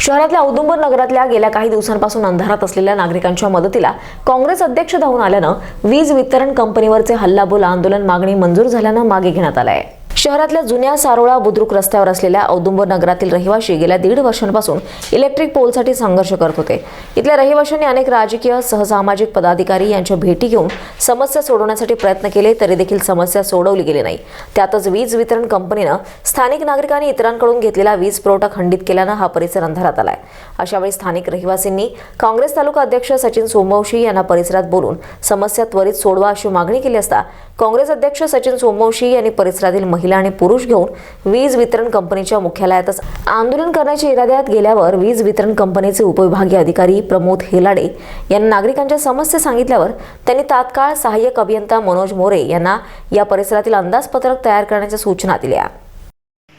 शहरातल्या औदुंबर नगरातल्या गेल्या काही दिवसांपासून अंधारात असलेल्या नागरिकांच्या मदतीला काँग्रेस अध्यक्ष धावून आल्यानं वीज वितरण कंपनीवरचे हल्लाबोल आंदोलन मागणी मंजूर झाल्यानं मागे घेण्यात आलं आहे. शहरातल्या जुन्या सारोळा बुद्रुक रस्त्यावर असलेल्या औदुंबर नगरातील रहिवाशी गेल्या दीड वर्षांपासून इलेक्ट्रिक पोलसाठी संघर्ष करत होते. इथल्या रहिवाशांनी अनेक राजकीय सहसामाजिक पदाधिकारी यांच्या भेटी घेऊन समस्या सोडवण्यासाठी प्रयत्न केले तरी देखील समस्या सोडवली गेली नाही. त्यातच वीज वितरण कंपनीनं स्थानिक नागरिकांनी इतरांकडून घेतलेला वीज पुरवठा खंडित केल्यानं हा परिसर अंधारात आलाय. अशावेळी स्थानिक रहिवासींनी काँग्रेस तालुका अध्यक्ष सचिन सोमवंशी यांना परिसरात बोलून समस्या त्वरित सोडवा अशी मागणी केली असता काँग्रेस अध्यक्ष सचिन सोमवंशी यांनी परिसरातील महिला आणि पुरुष घेऊन वीज वितरण कंपनीच्या मुख्यालयातच आंदोलन करण्याच्या इराद्यात गेल्यावर वीज वितरण कंपनीचे उपविभागीय अधिकारी प्रमोद हेलाडे यांना नागरिकांच्या समस्या सांगितल्यावर त्यांनी तात्काळ सहाय्यक अभियंता मनोज मोरे यांना या परिसरातील अंदाजपत्रक तयार करण्याच्या सूचना दिल्या.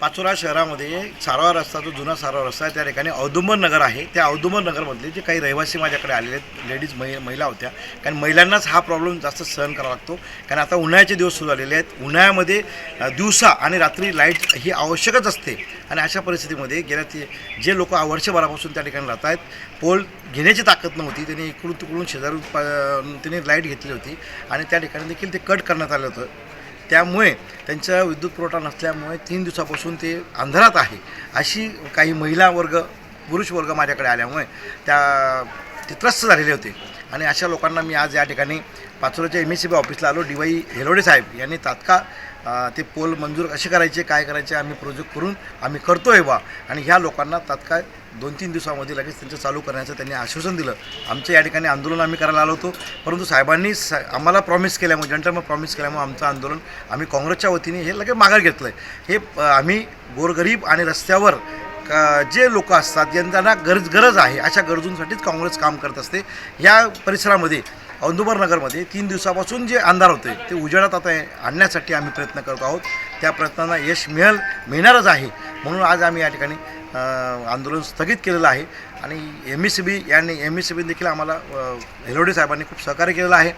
पाचोरा शहरामध्ये सारवा रस्ता जो जुना सारवा रस्ता आहे त्या ठिकाणी औदुंबर नगर आहे. त्या औदुंबर नगरमधले जे काही रहिवासी माझ्याकडे आलेले आहेत लेडीज मै महिला होत्या कारण महिलांनाच हा प्रॉब्लेम जास्त सहन करावा लागतो. कारण आता उन्हाळ्याचे दिवस सुरू झालेले आहेत. उन्हाळ्यामध्ये दिवसा आणि रात्री लाइट ही आवश्यकच असते. आणि अशा परिस्थितीमध्ये गेल्या ते जे लोक वर्षभरापासून त्या ठिकाणी राहत आहेत पोल घेण्याची ताकद नव्हती. त्यांनी इकडून तिकडून शेजारून प त्यांनी लाइट घेतली होती आणि त्या ठिकाणी देखील ते कट करण्यात आलं होतं. त्यामुळे त्यांचा विद्युत पुरवठा नसल्यामुळे तीन दिवसापासून ते अंधारात आहे. अशी काही महिला वर्ग पुरुष वर्ग माझ्याकडे आल्यामुळे त्या ते त्रस्त झालेले होते. आणि अशा लोकांना मी आज या ठिकाणी पाचोऱ्याच्या एम एस सी बी ऑफिसला आलो. डी वाई हेलोडे साहेब यांनी तात्काळ ते पोल मंजूर कसे करायचे काय करायचे आम्ही प्रोजेक्ट करून आम्ही करतो आहे बा. आणि ह्या लोकांना तात्काळ दोन तीन दिवसामध्ये लगेच त्यांचं चालू करण्याचं त्यांनी आश्वासन दिलं. आमच्या या ठिकाणी आंदोलन आम्ही करायला आलो होतो. परंतु साहेबांनी सा आम्हाला प्रॉमिस केल्यामुळे जनटलनं प्रॉमिस केल्यामुळे आमचं आंदोलन आम्ही काँग्रेसच्या वतीने हे लगेच माघार घेतलं आहे हे आम्ही गोरगरीब आणि रस्त्यावर जे लोक असतात ज्यांना गरज गरज आहे अशा गरजूंसाठीच काँग्रेस काम करत असते. या परिसरामध्ये औंदुबर नगरमध्ये तीन दिवसापासून जे अंधार होते ते उजेडात आता आणण्यासाठी आम्ही प्रयत्न करत आहोत. त्या प्रयत्नांना यश मिळेल मिळणारच आहे. म्हणून आज आम्ही या ठिकाणी आंदोलन स्थगित केलेलं आहे. आणि एम ई सी बी यांनी एम ई सी बी देखील आम्हाला हिरोडे साहेबांनी खूप सहकार्य केलेलं आहे.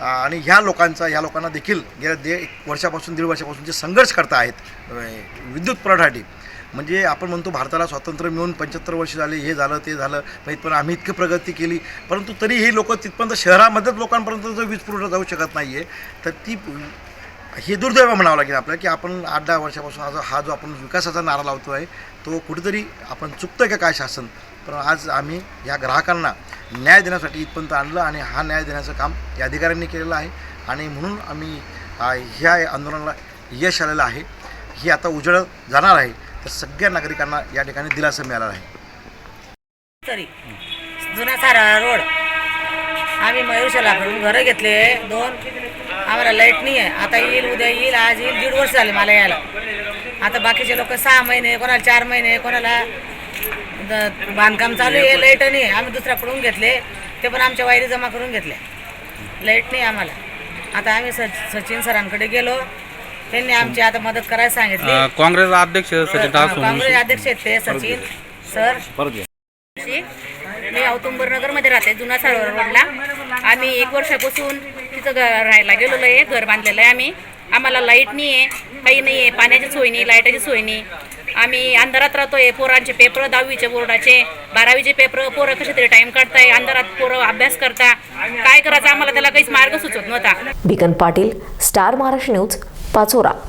आणि ह्या लोकांचा ह्या लोकांना देखील गेल्या दे एक वर्षापासून दीड वर्षापासून जे संघर्ष करता आहेत विद्युत पुरवठ्यासाठी म्हणजे आपण म्हणतो भारताला स्वातंत्र्य मिळून पंच्याहत्तर वर्ष झाले हे झालं ते झालं माहीत पण आम्ही इतकी प्रगती केली परंतु तरी ही लोक तिथपर्यंत शहरामध्येच लोकांपर्यंत जर वीज पुरवठा जाऊ शकत नाही आहे तर ती हे दुर्दैव म्हणावं लागेल आपल्याला की आपण आठ दहा वर्षापासून हा जो हा जो आपण विकासाचा नारा लावतो आहे तो कुठेतरी आपण चुकतोय का काय शासन? पण आज आम्ही या ग्राहकांना न्याय देण्यासाठी इथपर्यंत आणलं आणि हा न्याय देण्याचं काम या अधिकाऱ्यांनी केलेलं आहे. आणि म्हणून आम्ही ह्या आंदोलनाला यश आलेलं आहे. ही आता उजळ जाणार आहे. तर सगळ्या नागरिकांना या ठिकाणी दिलासा मिळाला आहे. तरी जुना सारा रोड आम्ही मयूरशालाकडून घरं घेतले. दोन आम्हाला लाइट नाही आहे आता येईल उद्या येईल आज येईल दीड वर्ष झाले मला यायला. आता बाकीचे लोक सहा महिने कोणाला चार महिने कोणाला द- बांधकाम चालू आहे लाइट नाही. आम्ही दुसऱ्याकडून घेतले. ते पण आमच्या वायरी जमा करून घेतले. लाइट नाही आम्हाला. आता आम्ही स सचिन सरांकडे गेलो. त्यांनी आमची आता मदत करायला सांगितली. काँग्रेस अध्यक्ष काँग्रेस अध्यक्ष आहेत ते सचिन सर. मी औतुंबर नगरमध्ये राहते जुना सरोवर रोडला आम्ही एक वर्षापासून तिथं राहायला गेलेलो आहे घर बांधलेलं आहे आम्ही. आम्हाला लाइट नाही आहे काही नाही आहे पाण्याची सोय नाही लाईटाची सोय नाही. आम्ही अंधारात राहतोय पोरांचे पेपर दहावीचे बोर्डाचे बारावीचे पेपर पोरं कसे तरी टाइम काढताय अंधारात पोरं अभ्यास करता. काय करायचं आम्हाला त्याला काहीच मार्ग सुचत नव्हता. Bhikan Patil star Maharashtra news Pachora.